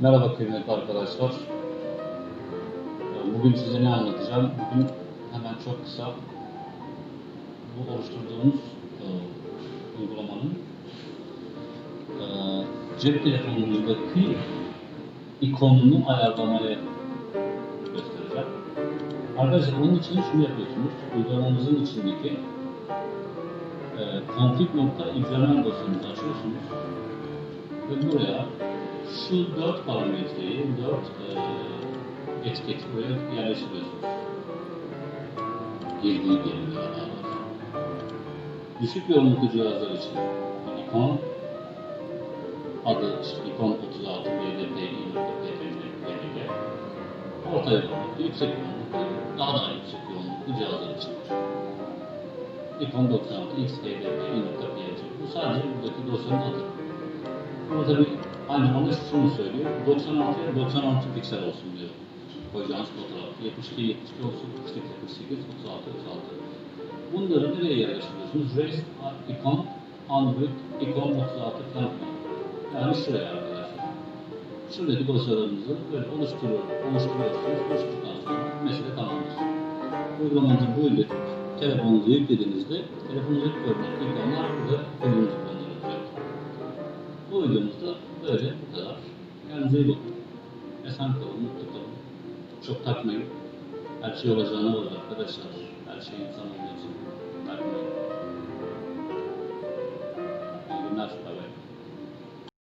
Merhaba kıymetli arkadaşlar. Bugün size ne anlatacağım? Bugün hemen çok kısa bu oluşturduğumuz e, uygulamanın e, cep telefonunuzdaki ikonunu ayarlamayı göstereceğim. Arkadaşlar onun için şunu yapıyorsunuz. Uygulamamızın içindeki e, config.xml dosyamızı açıyorsunuz ve buraya şu dört parametreyi, dört e, etiketi buraya yerleştiriyorsunuz. Girdiği daha doğrusu. Düşük yoğunluklu cihazlar için ikon adı ikon 36 BDP PPG orta yoğunluklu, yüksek yoğunluklu, daha da yüksek yoğunluklu cihazlar için. ikon 96 XPDP.png Bu sadece buradaki dosyanın adı. Ama tabii aynı anda şunu söylüyor. 96'ya 96 piksel olsun diyor. Koyacağınız fotoğraf. 72 72 olsun, 48 48, 36 36. Bunları nereye yerleştiriyorsunuz? Raise icon, Android, icon 36 falan. Yani şuraya arkadaşlar. Şuradaki dosyalarınızı böyle oluşturuyor, oluşturuyorsunuz. Oluşturduktan sonra mesele tamamdır. Uygulamanızı böyle telefonunuza yüklediğinizde telefonunuza görünen ikonlar burada önünüzde videomuzda böyle bu kadar. Kendinize iyi bakın. Esen kalın, mutlu kalın. Çok takmayın. Her şey olacağına var arkadaşlar. Her şey insan olduğu için takmayın. İyi günler.